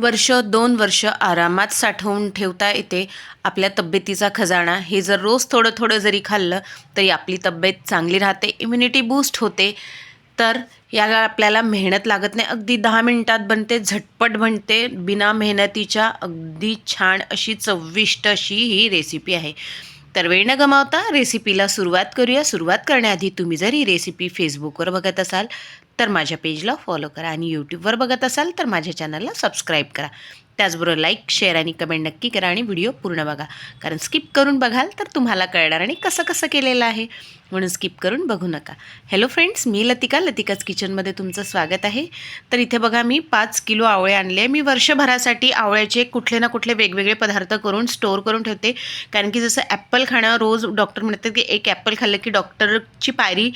वर्ष दोन वर्ष आरामात साठवून ठेवता येते. आपल्या तब्येतीचा खजाना हे जर रोज थोडं थोडं जरी खाल्लं तरी आपली तब्येत चांगली राहते इम्युनिटी बूस्ट होते. तर याला आपल्याला मेहनत लागत नाही. अगदी दहा मिनटात बनते झटपट बनते. बिना मेहनतीच्या अगदी छान अशी चविष्ट अशी ही रेसिपी आहे. तर वेळ न गमावता रेसिपीला सुरुवात करूया. सुरुवात करण्याआधी तुम्ही जर ही रेसिपी फेसबुकवर बघत असाल तर माझ्या पेजला फॉलो करा आणि यूट्यूबवर बघत असाल तर माझ्या चॅनलला सबस्क्राईब करा. त्याचबरोबर लाईक शेअर आणि कमेंट नक्की करा आणि व्हिडिओ पूर्ण बघा. कारण स्किप करून बघाल तर तुम्हाला कळणार आणि कसं कसं केलेलं आहे. म्हणून स्किप करून बघू नका. हॅलो फ्रेंड्स मी लतिका लतिकाच किचनमध्ये तुमचं स्वागत आहे. तर इथे बघा मी पाच किलो आवळे आणले. मी वर्षभरासाठी आवळ्याचे कुठले ना कुठले वेगवेगळे पदार्थ करून स्टोअर करून ठेवते. कारण की जसं ॲप्पल खाणं रोज डॉक्टर म्हणतात की एक ॲप्पल खाल्लं की डॉक्टरची पायरी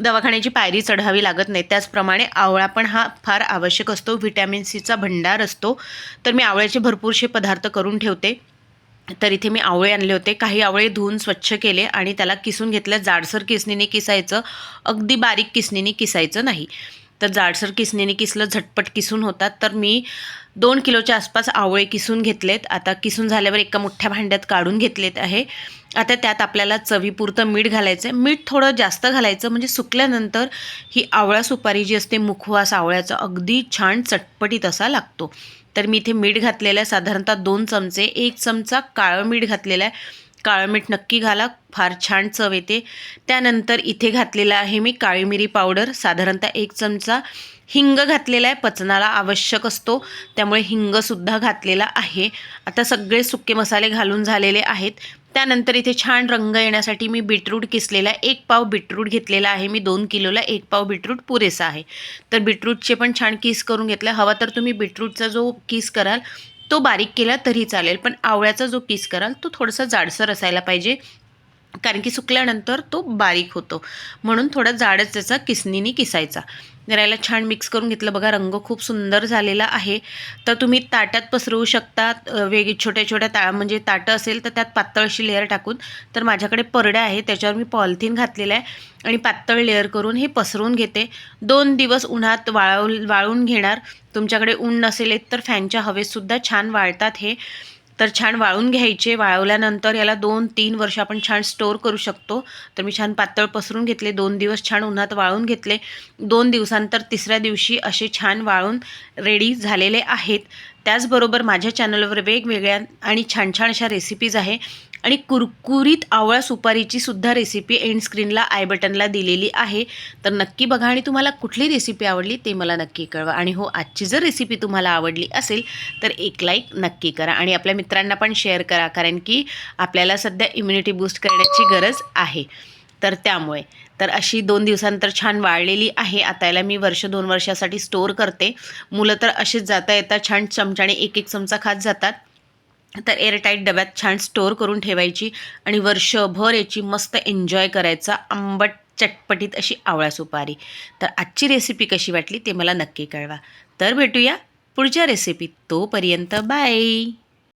दवाखान्याची पायरी चढावी लागत नाही. त्याचप्रमाणे आवळा पण हा फार आवश्यक असतो. व्हिटॅमिन सीचा भंडार असतो. तर मी आवळ्याचे भरपूरसे पदार्थ करून ठेवते. तर इथे मी आवळे आणले होते. काही आवळे धुवून स्वच्छ केले आणि त्याला किसून घेतलं जाडसर किसणीने किसायचं. अगदी बारीक किसणीने किसायचं नाही. तर जाडसर किसणीने किसलं झटपट किसून होतात. तर मी दोन किलोच्या आसपास आवळे किसून घेतलेत. आता किसून झाल्यावर एका मोठ्या भांड्यात काढून घेतलेत आहे. आता त्यात आपल्याला चवीपुरतं मीठ घालायचं आहे मीठ थोडं जास्त घालायचं म्हणजे सुकल्यानंतर ही आवळा सुपारी जी असते मुखवास आवळ्याचा अगदी छान चटपटीत असा लागतो. तर मी इथे मीठ घातलेलं आहे. साधारणतः दोन चमचे. एक चमचा काळं मीठ घातलेलं आहे. काळं मीठ नक्की घाला. फार छान चव येते. त्यानंतर इथे घातलेलं आहे मी काळी मिरी पावडर. साधारणतः एक चमचा हिंग घातलेला आहे. पचनाला आवश्यक असतो. त्यामुळे हिंगसुद्धा घातलेला आहे. आता सगळे सुके मसाले घालून झालेले आहेत. त्यानंतर इथे छान रंग येण्यासाठी मी बीटरूट किसलेला एक पाव बीटरूट घेतलेला आहे. मी दोन किलोला एक पाव बीटरूट पुरेसा आहे. तर बीटरूटचे पण छान किस करून घेतला. हवा तर तुम्ही बीटरूटचा जो किस कराल तो बारीक केला तरी चालेल. पण आवळ्याचा जो किस कराल तो थोडासा जाडसर असायला पाहिजे. कारण की सुकल्यानंतर तो बारीक होतो. म्हणून थोडा जाडच त्याचा किसनीने किसायचा. याला छान मिक्स करून घेतलं. बघा रंग खूप सुंदर झालेला आहे. तर तुम्ही ताट्यात पसरवू शकता. वेग छोट्या छोट्या ता म्हणजे ताटं असेल तर त्यात पातळशी लेअर टाकून. तर माझ्याकडे परड्या आहे त्याच्यावर मी पॉलिथिन घातलेलं आहे. आणि पातळ लेअर करून हे पसरून घेते. दोन दिवस उन्हात वाळव वाळून घेणार. तुमच्याकडे ऊन नसेल तर फॅनच्या हवेतसुद्धा छान वाळतात हे. तर छान वाळून घ्यायचे. वाळवल्यानंतर याला दोन तीन वर्ष आपण छान स्टोअर करू शकतो. तर मी छान पातळ पसरून घेतले. दोन दिवस छान उन्हात वाळून घेतले. दोन दिवसांतर तिसऱ्या दिवशी असे छान वाळून रेडी झालेले आहेत. त्याचबरोबर माझ्या चॅनलवर वेगवेगळ्या आणि छान छान अशा रेसिपीज आहे. आणि कुरकुरीत आवळा सुपारीची सुद्धा रेसिपी एंड स्क्रीनला आय बटनला दिलेली आहे. तर नक्की बघा आणि तुम्हाला कुठली रेसिपी आवडली ते मला नक्की कळवा. आणि हो आजची जर रेसिपी तुम्हाला आवडली असेल तर एक लाईक नक्की करा. आणि आपल्या मित्रांना पण शेअर करा कारण की आपल्याला सध्या इम्युनिटी बूस्ट करण्याची गरज आहे. तर त्यामुळे. तर अशी दोन दिवसांतर छान वाळलेली आहे. आता याला मी वर्ष दोन वर्षासाठी स्टोअर करते. मुलं तर असेच जाता येता छान चमच्याने एक एक चमचा खात जातात. तर एअरटाईट डब्यात छान स्टोअर करून ठेवायची आणि वर्षभर याची मस्त एन्जॉय करायचा आंबट चटपटीत अशी आवळा सुपारी. तर आजची रेसिपी कशी वाटली ते मला नक्की कळवा. तर भेटूया पुढच्या रेसिपीत तोपर्यंत बाय